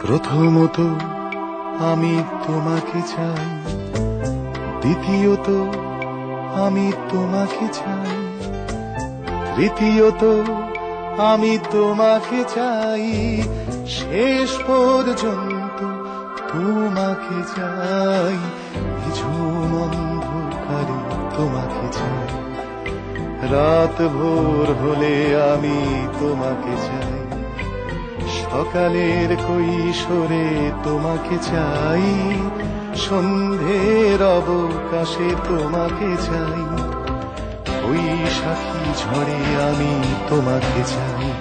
প্রথমত আমি তোমাকে চাই, দ্বিতীয়ত আমি তোমাকে চাই, তৃতীয়ত আমি তোমাকে চাই, শেষ পর্যন্ত তোমাকে চাই, নিঝুম অন্ধকারে তোমাকে চাই। রাত ভোর হলে আমি তোমাকে চাই। সকালের কৈশোরে তোমাকে চাই। সন্ধ্যের অবকাশে তোমাকে চাই। ওই বৈশাখী ঝড়ে আমি তোমাকে চাই।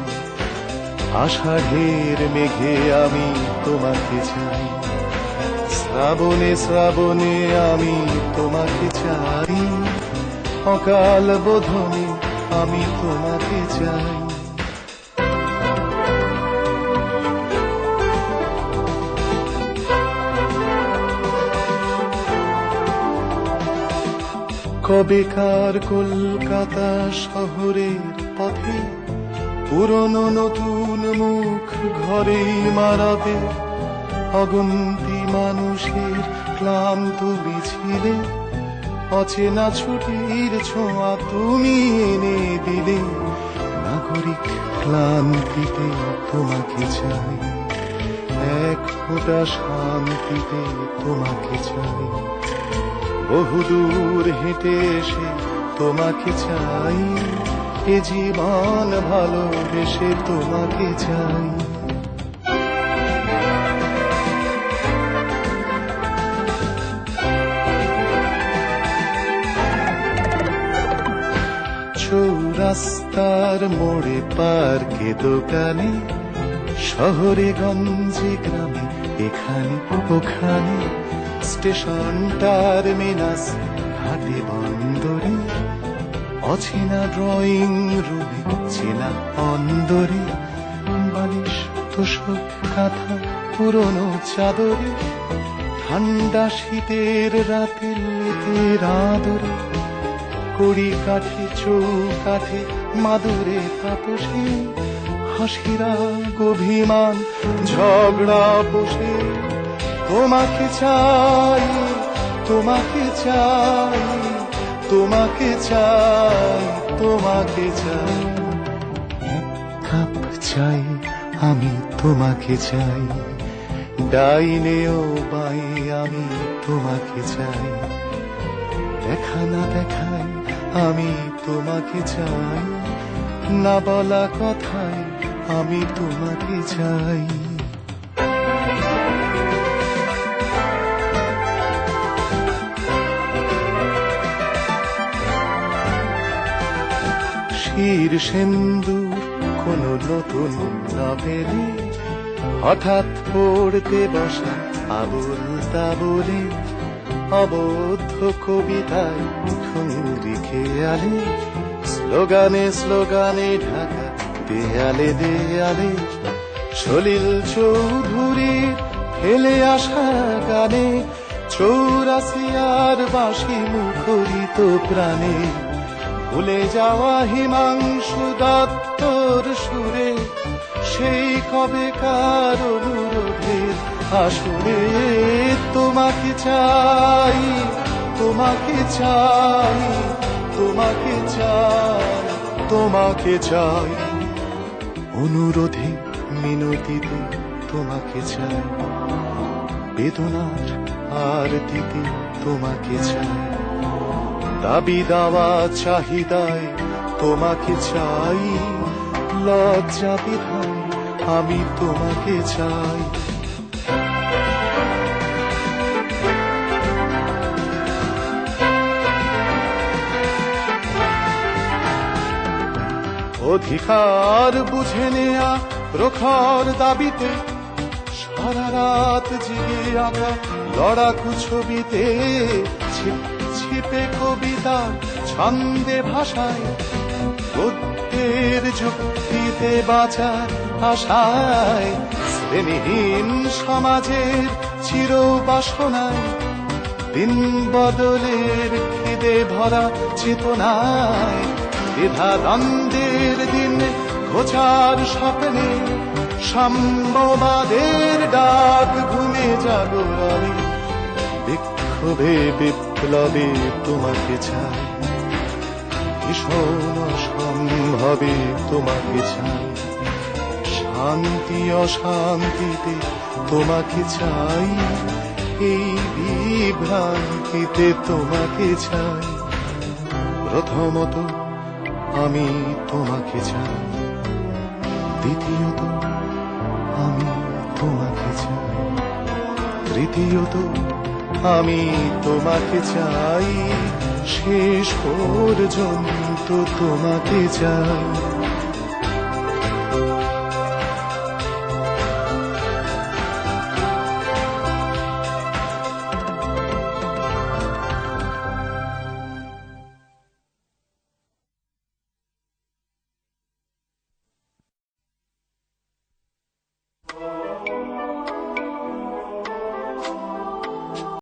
আষাঢ়ের মেঘে আমি তোমাকে চাই। শ্রাবণে শ্রাবণে আমি তোমাকে চাই। অকাল বোধনে আমি তোমাকে চাই। কবেকার কলকাতা শহরের পথে পুরনো নতুন মুখ ঘরে মারাবে অগন্তি মানুষের ক্লান্ত বিছিলে অচেনা ছুটির ছোঁয়া তুমি এনে দিলে। নাগরিক ক্লান্তিতে তোমাকে চাই। এক ফোঁটা শান্তিতে তোমাকে চাই। বহুদূর হেঁটে এসে তোমাকে চাই। এ জীবন ভালোবেসে তোমাকে চাই। চৌরাস্তার মোড়ে পার্কে দোকানে, শহরে গঞ্জে গ্রামে, এখানে ওখানে স্টেশন টার্মিনাস ঘাটে বন্দরে, অচেনা ড্রয়িং রুমে, চেনা অন্দরে, বালিশ তোষক কাঁথা পুরনো চাদরে, ঠান্ডা শীতের রাতে আদরে কড়ি কাঠে, চৌকাঠে, মাদুরে তাপসে, হাসিরা অভিমান ঝগড়া বসে। তোমাকে চাই তোমাকে চাই তোমাকে চাই তোমাকে চাই। কাপ চাই, আমি তোমাকে চাই। ডাইনেও বাই আমি তোমাকে চাই। দেখা না দেখাই আমি তোমাকে চাই। না বলা কথায় আমি তোমাকে চাই। শির সেন্দুর, কোন নতুন নভেলে হঠাৎ পড়তে বসা আবুল তাবলে, অবদ্ধ কবিতায় খেয়ালে স্লোগানে স্লোগানে ঢাকা, দেয়ালে দেয়ালে সলিল চৌধুরীর ফেলে আসা গানে চৌরাসিয়ার বাঁশি মুখরিত প্রাণে। ভুলে যাওয়া হিমাংশু দত্তর সুরে, সেই কবে কার আসরে তোমাকে চাই তোমাকে চাই। তোমাকে চাই তোমাকে চাই। অনুরোধে মিনতিতে তোমাকে চাই। বেদনার আর দিতে তোমাকে চাই। দাবি দাওয়া চাহিদায় তোমাকে চাই। লজ্জা বিধায় আমি তোমাকে চাই। অধিকার বুঝে নেয়া প্রখর দাবিতে, সারা রাত জেগে আঁকা লড়াকু ছবিতে ছিপ কবিতা ছন্দে ভাষায় বুদ্ধের যুক্তিতে বাঁচার আশায়, শ্রেণীহীন সমাজের চির বাসনায় দিন বদলের খিদে ভরা চেতনায় দ্বিধা দ্বন্দ্বের দিন ঘোচার স্বপ্নে সাম্যবাদের ডাক ঘুমে জাগরণে বিক্ষোভে বিপ্লবে তোমাকে চাই, ভীষণ সম্ভবে তোমাকে চাই, শান্তি অশান্তিতে তোমাকে চাই, এই বিভ্রান্তিতে তোমাকে চাই। প্রথমত আমি তোমাকে চাই। দ্বিতীয়ত, আমি তোমাকে চাই। তৃতীয়ত, আমি তোমাকে চাই। শেষ পর্যন্ত তোমাকে চাই।